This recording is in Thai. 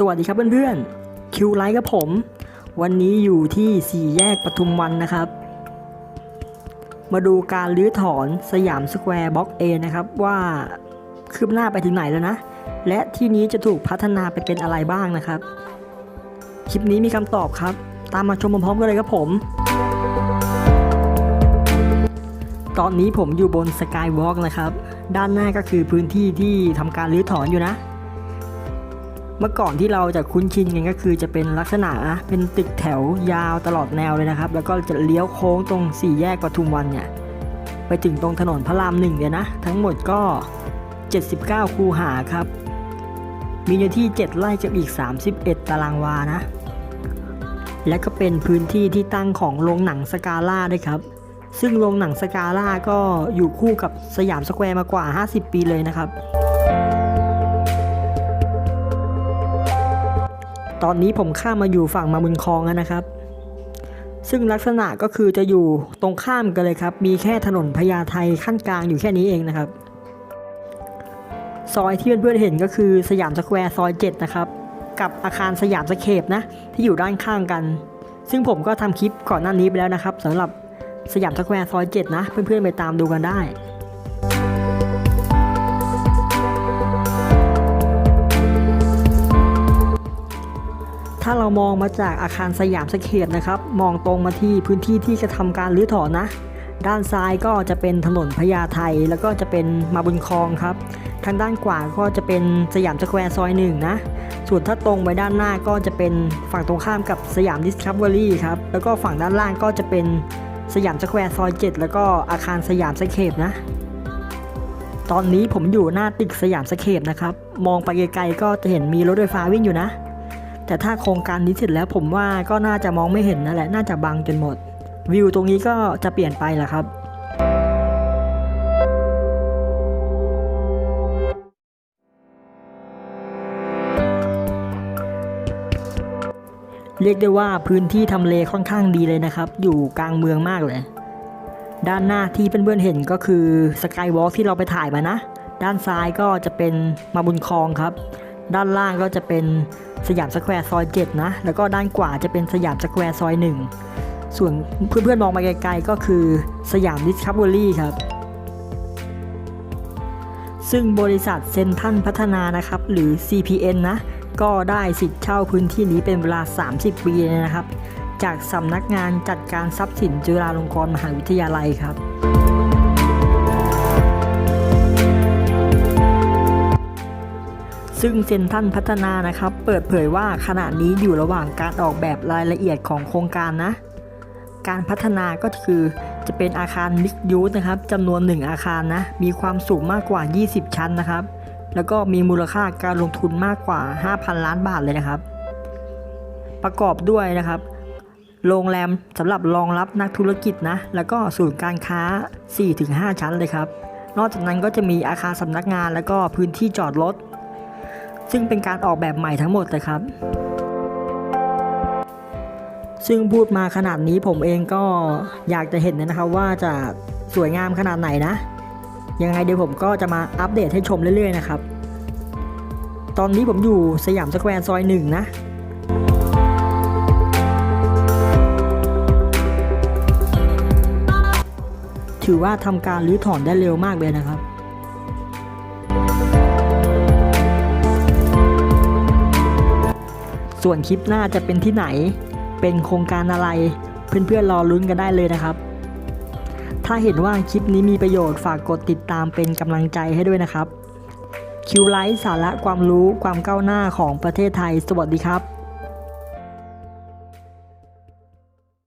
สวัสดีครับเพื่อนๆ คิวไลท์กับผม วันนี้อยู่ที่สี่แยกปทุมวันนะครับ มาดูการรื้อถอนสยามสแควร์บล็อกเอนะครับ ว่าคืบหน้าไปถึงไหนแล้วนะ และที่นี้จะถูกพัฒนาไปเป็นอะไรบ้างนะครับ คลิปนี้มีคำตอบครับ ตามมาชมพร้อมๆกันเลยครับผม ตอนนี้ผมอยู่บนสกายวอล์กนะครับ ด้านหน้าก็คือพื้นที่ที่ทำการรื้อถอนอยู่นะ เมื่อก่อนที่เราจะคุ้นชินกันก็คือจะเป็นลักษณะนะเป็นตึกแถวยาวตลอดแนวเลยนะครับ แล้วก็จะเลี้ยวโค้งตรงสี่แยกปทุมวันเนี่ยไปถึงตรงถนนพระรามหนึ่งเนี่ยนะ ทั้งหมดก็ 79 คูหาครับ มีเนื้อที่ 7 ไร่กับอีก 31 ตารางวานะ และก็เป็นพื้นที่ที่ตั้งของโรงหนังสกาล่าด้วยครับ ซึ่งโรงหนังสกาล่าก็อยู่คู่กับสยามสแควร์มากว่า 50 ปีเลยนะครับ ตอนนี้ผมข้ามมาอยู่ฝั่งมาบุญคลองแล้วนะครับ ซึ่งลักษณะก็คือจะอยู่ตรงข้ามกันเลยครับ มีแค่ถนนพญาไทขั้นกลางอยู่แค่นี้เองนะครับ ซอยที่เพื่อนๆเห็นก็คือสยามสแควร์ซอย 7 นะครับ กับอาคารสยามสเคปนะ ที่อยู่ด้านข้างกัน ซึ่งผมก็ทำคลิปก่อนหน้านี้ไปแล้วนะครับสำหรับสยามสแควร์ซอย 7 นะ เพื่อนๆไปตามดูกันได้ มองมาจากอาคารสยามสเคปนะครับ มองตรงมาที่พื้นที่ที่จะทำการรื้อถอนนะ ด้านซ้ายก็จะเป็นถนนพญาไทแล้วก็จะเป็นมาบุญคลองครับ ทางด้านขวาก็จะเป็นสยามสแควร์ซอยหนึ่งนะ ส่วนถ้าตรงไปด้านหน้าก็จะเป็นฝั่งตรงข้ามกับสยามดิสคัฟเวอรี่ครับ แล้วก็ฝั่งด้านล่างก็จะเป็นสยามสแควร์ซอย 7 แล้วก็อาคารสยามสเคปนะ ตอนนี้ผมอยู่หน้าตึกสยามสเคปนะครับ มองไปไกลๆก็จะเห็นมีรถไฟฟ้าวิ่งอยู่นะ แต่ถ้าโครงการนี้เสร็จแล้วผมว่าก็น่าจะมองไม่เห็นนั่นแหละ น่าจะบังจนหมด วิวตรงนี้ก็จะเปลี่ยนไปแหละครับเรียกได้ว่าพื้นที่ทำเลค่อนข้างดีเลยนะครับ อยู่กลางเมืองมากเลย ด้านหน้าที่เพื่อนๆเห็นก็คือสกายวอล์กที่เราไปถ่ายมานะ ด้านซ้ายก็จะเป็นมาบุญคลองครับ ด้านล่างก็จะเป็นสยามสแควร์ซอย7นะ แล้วก็ด้านขวาจะเป็นสยามสแควร์ซอย1 ส่วนเพื่อนๆมองมาไกลๆก็คือสยามดิสคัฟเวอรี่ครับ ซึ่งบริษัทเซนทันพัฒนานะครับ หรือ CPN นะ ก็ได้สิทธิ์เช่าพื้นที่นี้เป็นเวลา 30 ปีเลยนะครับ จากสำนักงานจัดการทรัพย์สินจุฬาลงกรณ์มหาวิทยาลัยครับ ซึ่งเซนทันพัฒนานะครับ เปิดเผยว่าขณะนี้อยู่ระหว่างการออกแบบรายละเอียดของโครงการนะ การพัฒนาก็คือจะเป็นอาคารมิกยูสนะครับจำนวน 1 อาคารนะ มีความสูงมากกว่า 20 ชั้นนะครับ แล้วก็มีมูลค่าการลงทุนมากกว่า 5,000 ล้านบาทเลยนะครับ ประกอบด้วยนะครับโรงแรมสำหรับรองรับนักธุรกิจนะ แล้วก็ศูนย์การค้า 4-5 ชั้นเลยครับ นอกจากนั้นก็จะมีอาคารสำนักงานแล้วก็พื้นที่จอดรถ ซึ่งเป็นการออกแบบใหม่ทั้งหมดเลยครับ ซึ่งพูดมาขนาดนี้ผมเองก็อยากจะเห็นนะครับว่าจะสวยงามขนาดไหนนะ ยังไงเดี๋ยวผมก็จะมาอัปเดตให้ชมเรื่อยๆนะครับ ตอนนี้ผมอยู่สยามสแควร์ซอยหนึ่งนะถือว่าทำการรื้อถอนได้เร็วมากเลยนะครับ ส่วนคลิปหน้าจะเป็นที่ไหน เป็นโครงการอะไร เพื่อนๆรอลุ้นกันได้เลยนะครับ ถ้าเห็นว่าคลิปนี้มีประโยชน์ฝากกดติดตามเป็นกำลังใจให้ด้วยนะครับคิวไลท์สาระความรู้ความก้าวหน้าของประเทศไทย สวัสดีครับ